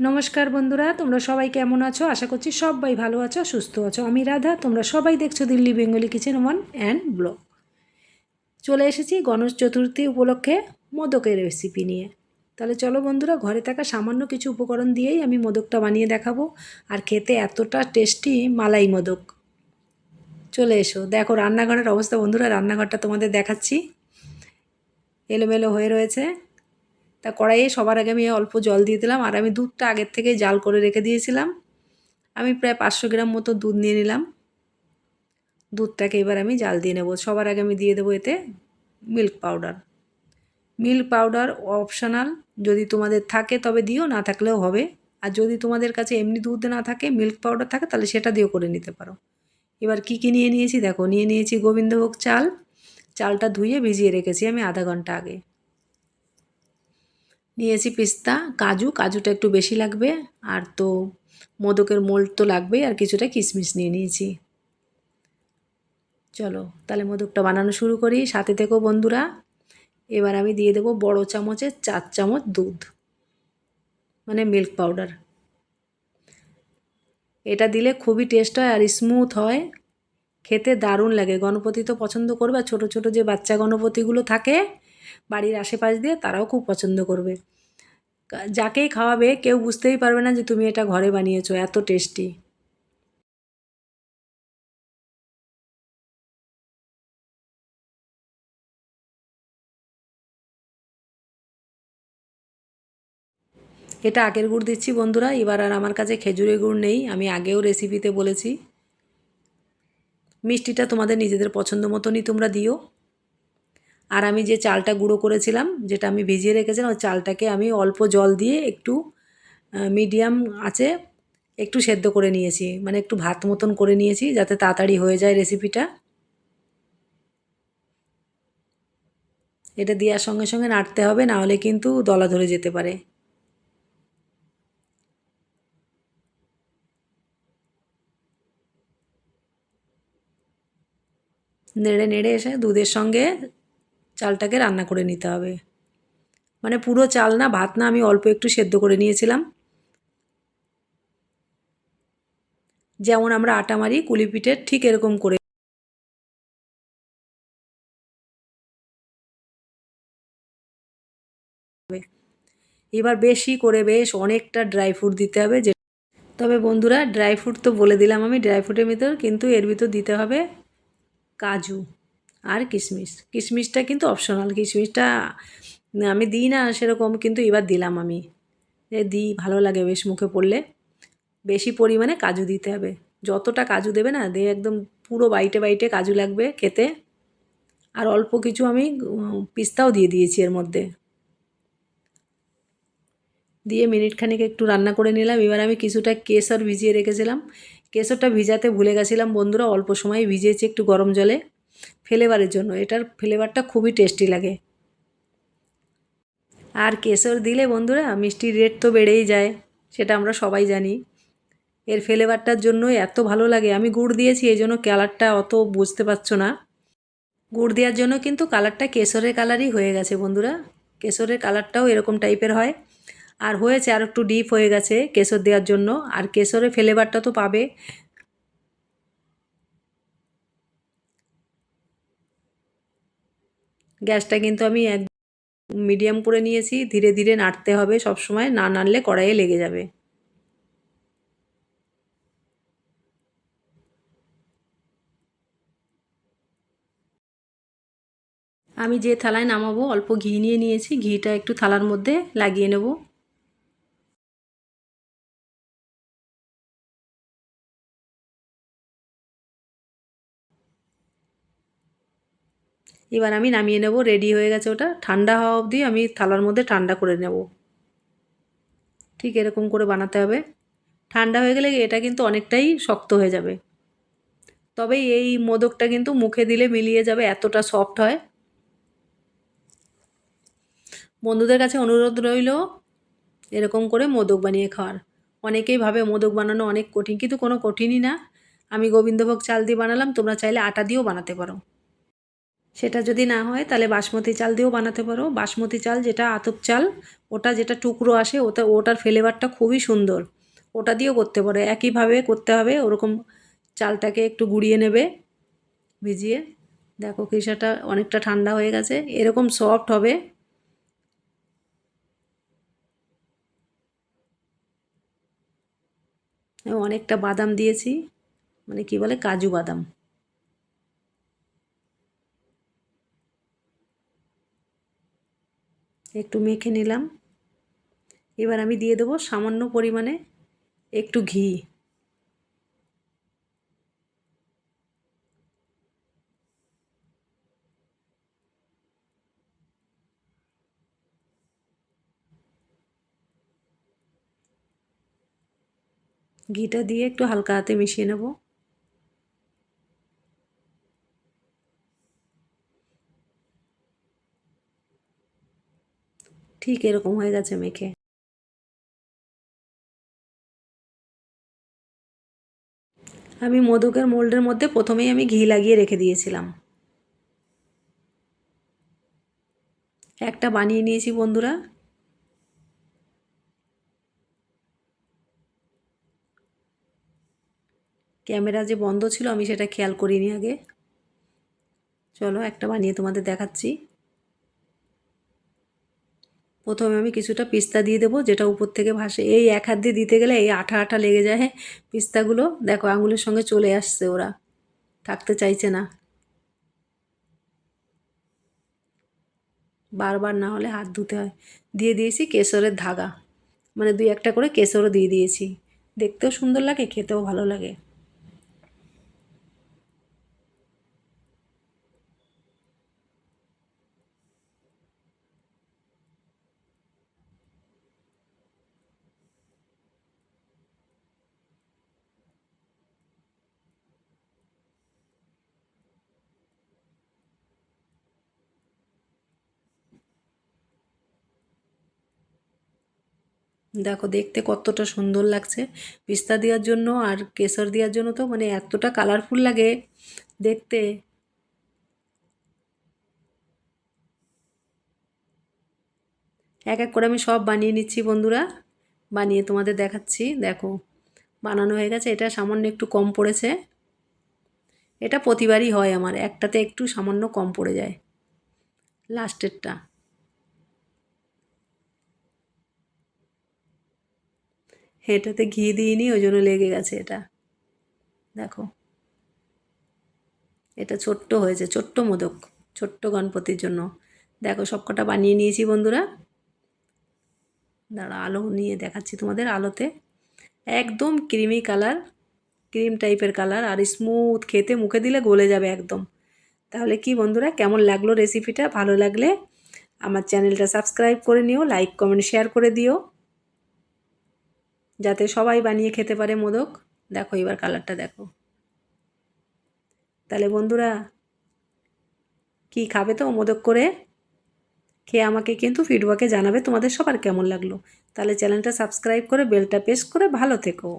নমস্কার বন্ধুরা, তোমরা সবাই কেমন আছো? আশা করছি সবাই ভালো আছো, সুস্থ আছো। আমি রাধা, তোমরা সবাই দেখছ Delhi Bengali kitchen one and blog. চলে এসেছি গণেশ চতুর্থী উপলক্ষে মোদকের রেসিপি নিয়ে। তাহলে চলো বন্ধুরা, ঘরে থাকা সামান্য কিছু উপকরণ দিয়েই আমি মোদকটা বানিয়ে দেখাবো। আর খেতে এতটা টেস্টি মালাই মোদক। চলে এসো। দেখো, রান্নাঘরের অবস্থা বন্ধুরা, রান্নাঘরটা তোমাদের দেখাচ্ছি। এলোমেলো হয়ে রয়েছে। তা কড়াইয়ে সবার আগে আমি অল্প জল দিয়ে দিলাম আর আমি দুধটা আগের থেকে জাল করে রেখে দিয়েছিলাম। আমি প্রায় পাঁচশো গ্রাম মতো দুধ নিয়ে নিলাম। দুধটাকে এবার আমি জাল দিয়ে নেব। সবার আগে আমি দিয়ে দেবো এতে milk powder. Milk powder optional, যদি তোমাদের থাকে তবে দিও, না থাকলেও হবে। আর যদি তোমাদের কাছে এমনি দুধ না থাকে, মিল্ক পাউডার থাকে, তাহলে সেটা দিয়েও করে নিতে পারো। এবার কি কি নিয়ে নিয়েছি দেখো। নিয়ে নিয়েছি গোবিন্দভোগ চাল। চালটা ধুয়ে ভিজিয়ে রেখেছি আমি আধা ঘণ্টা আগে। নিয়েছি পিস্তা, কাজু, কাজুটা একটু বেশি লাগবে, আর তো মোদকের মোল্ড তো লাগবেই, আর কিছুটা কিশমিশ নিয়ে নিয়েছি। চলো, তাহলে মোদকটা বানানো শুরু করি। সাথে থেকো বন্ধুরা, এবার আমি দিয়ে দেবো বড় চামচের চার চামচ দুধ মানে মিল্ক পাউডার এটা দিলে খুবই টেস্ট হয় আর স্মুথ হয়। খেতে দারুণ লাগে। গণপতি তো পছন্দ করবে। ছোটো ছোটো যে বাচ্চা গণপতিগুলো থাকে বাড়ির আশেপাশ দিয়ে তারাও খুব পছন্দ করবে। যাকেই খাওয়াবে কেউ বুঝতেই পারবে না যে তুমি এটা ঘরে বানিয়েছো, এত টেস্টি। এটা আগের গুড় দিচ্ছি বন্ধুরা, এবার আর আমার কাছে খেজুরের গুড় নেই, আমি আগেও রেসিপিতে বলেছি। মিষ্টিটা তোমাদের নিজেদের পছন্দ মতনই তোমরা দিও। আর আমি যে চালটা গুঁড়ো করেছিলাম, যেটা আমি ভিজিয়ে রেখেছিলাম, ওই চালটাকে আমি অল্প জল দিয়ে একটু মিডিয়াম আছে একটু সেদ্ধ করে নিয়েছি। মানে একটু ভাত মতন করে নিয়েছি, যাতে তাড়াতাড়ি হয়ে যায় রেসিপিটা এটা দেওয়ার সঙ্গে সঙ্গে নাড়তে হবে, না হলে কিন্তু দলা ধরে যেতে পারে। নেড়ে নেড়ে এসে দুধের সঙ্গে চালটাকে রান্না করে নিতে হবে। মানে পুরো চাল না, ভাত না আমি অল্প একটু সেদ্ধ করে নিয়েছিলাম। যেমন আমরা আটা মারি কুলি পিঠের ঠিক এরকম করে। এবার বেশি করে বেশ অনেকটা ড্রাই ফ্রুট দিতে হবে যে তবে বন্ধুরা, ড্রাই ফ্রুট তো বলে দিলাম আমি, ড্রাই ফ্রুটের ভিতর কিন্তু এর ভিতর দিতে হবে কাজু। আর কিশমিশ। কিশমিশটা কিন্তু অপশনাল কিশমিশটা আমি দিই না সেরকম, কিন্তু এবার দিলাম আমি। দিই, ভালো লাগে বেশ মুখে পড়লে। বেশি পরিমাণে কাজু দিতে হবে। যতটা কাজু দেবে না, দিয়ে একদম পুরো বাইটে বাইটে কাজু লাগবে খেতে। আর অল্প কিছু আমি পিস্তাও দিয়ে দিয়েছি এর মধ্যে। দিয়ে মিনিট খানিক একটু রান্না করে নিলাম। এবার আমি কিছুটা কেশর ভিজিয়ে রেখেছিলাম। কেশরটা ভিজাতে ভুলে গেছিলাম বন্ধুরা, অল্প সময় ভিজিয়েছি একটু গরম জলে। ফ্লেভারের জন্য। এটার ফ্লেভারটা খুবই টেস্টি লাগে। আর কেশর দিলে বন্ধুরা মিষ্টির রেট তো বেড়েই যায়, সেটা আমরা সবাই জানি। এর ফ্লেভারটার জন্য এত ভালো লাগে। আমি গুড় দিয়েছি, এই জন্য কালারটা অত বুঝতে পারছ না। গুড় দেওয়ার জন্য কিন্তু কালারটা কেশরের কালারই হয়ে গেছে বন্ধুরা। কেশরের কালারটাও এরকম টাইপের হয়। আর হয়েছে আর একটু ডিপ হয়ে গেছে কেশর দেওয়ার জন্য। আর কেশরের ফ্লেভারটা তো পাবে। গ্যাসটা কিন্তু আমি এক মিডিয়াম করে নিয়েছি, ধীরে ধীরে নাড়তে হবে সব সময় না নাড়লে কড়াইয়ে লেগে যাবে। আমি যে থালায় নামাবো, অল্প ঘি নিয়ে নিয়েছি, ঘিটা একটু থালার মধ্যে লাগিয়ে নেব। এবার আমি নামিয়ে নেব রেডি হয়ে গেছে ওটা। ঠান্ডা হওয়া অবধি আমি থালার মধ্যে ঠান্ডা করে নেব। ঠিক এরকম করে বানাতে হবে। ঠান্ডা হয়ে গেলে এটা কিন্তু অনেকটাই শক্ত হয়ে যাবে। তবে এই মোদকটা কিন্তু মুখে দিলে মিলিয়ে যাবে, এতটা সফট হয়। বন্ধুদের কাছে অনুরোধ রইল এরকম করে মোদক বানিয়ে খাওয়ার। অনেকেই ভাবে মোদক বানানো অনেক কঠিন, কিন্তু কোনো কঠিনই না। আমি গোবিন্দভোগ চাল দিয়ে বানালাম, তোমরা চাইলে আটা দিয়েও বানাতে পারো। সেটা যদি না হয়, তাহলে বাসমতি চাল দিয়েও বানাতে পারো। বাসমতি চাল যেটা আতপ চাল, ওটা যেটা টুকরো আসে ওটা ওটার ফ্লেভারটা খুবই সুন্দর। ওটা দিয়েও করতে পারো। একইভাবে করতে হবে, ওরকম চালটাকে একটু গুঁড়িয়ে নেবে, ভিজিয়ে। দেখো কিসাটা অনেকটা ঠান্ডা হয়ে গেছে। এরকম সফট হবে। অনেকটা বাদাম দিয়েছি মানে কি বলে, কাজু বাদাম। একটু মেখে নিলাম। এবার আমি দিয়ে দেবো সামান্য পরিমাণে একটু ঘি। ঘিটা দিয়ে একটু হালকা হাতে মিশিয়ে নেব। ঠিক এরকম হয়ে গেছে মেখে। আমি মোদকের মোল্ডের মধ্যে প্রথমেই আমি ঘি লাগিয়ে রেখে দিয়েছিলাম। একটা বানিয়ে নিয়েছি বন্ধুরা। ক্যামেরা যে বন্ধ ছিল, আমি সেটা খেয়াল করিনি আগে। চলো একটা বানিয়ে তোমাদের দেখাচ্ছি। প্রথমে আমি কিছুটা পিস্তা দিয়ে দেবো, যেটা উপর থেকে ভাসে, এই এক হাত দিয়ে দিতে গেলে এই আঠা আঠা লেগে যায় পিস্তাগুলো, দেখো, আঙুলের সঙ্গে চলে আসছে ওরা, থাকতে চাইছে না। বারবার না হলে হাত ধুতে হয়। দিয়ে দিয়েছি কেশরের ধাগা মানে দুই একটা করে কেশরও দিয়ে দিয়েছি। দেখতেও সুন্দর লাগে, খেতেও ভালো লাগে। দেখো, দেখতে কতটা সুন্দর লাগছে। পিস্তা দেওয়ার জন্য আর কেশর দেওয়ার জন্য তো মানে এতটা কালারফুল লাগে দেখতে। এক এক করে আমি সব বানিয়ে নিচ্ছি বন্ধুরা। বানিয়ে তোমাদের দেখাচ্ছি, দেখো। বানানো হয়ে গেছে। এটা সামান্য একটু কম পড়েছে। এটা প্রতিবারই হয় আমার। একটাতে একটু সামান্য কম পড়ে যায়। লাস্টেরটা এটাতে ঘি দিইনি ওই জন্য লেগে গেছে এটা। দেখো। এটা ছোট্ট হয়েছে, ছোট্ট মোদক, ছোট্ট গণপতির জন্য। দেখো সবকটা বানিয়ে নিয়েছি বন্ধুরা। দাঁড়া আলো নিয়ে দেখাচ্ছি তোমাদের আলোতে। একদম ক্রিমি কালার, ক্রিম টাইপের কালার, আর স্মুথ, খেতে মুখে দিলে গলে যাবে একদম। তাহলে কি বন্ধুরা, কেমন লাগল রেসিপিটা? ভালো লাগলে আমার চ্যানেলটা সাবস্ক্রাইব করে নিও, লাইক, কমেন্ট, শেয়ার করে দিও। যাতে সবাই বানিয়ে খেতে পারে মোদক। দেখো এবার কালারটা দেখো। তাহলে বন্ধুরা, কি খাবে তো মোদক করে? খেয়ে আমাকে কিন্তু ফিডব্যাকে জানাবে তোমাদের সবার কেমন লাগল। তাহলে চ্যানেলটা সাবস্ক্রাইব করে বেলটা প্রেস করে ভালো থেকো।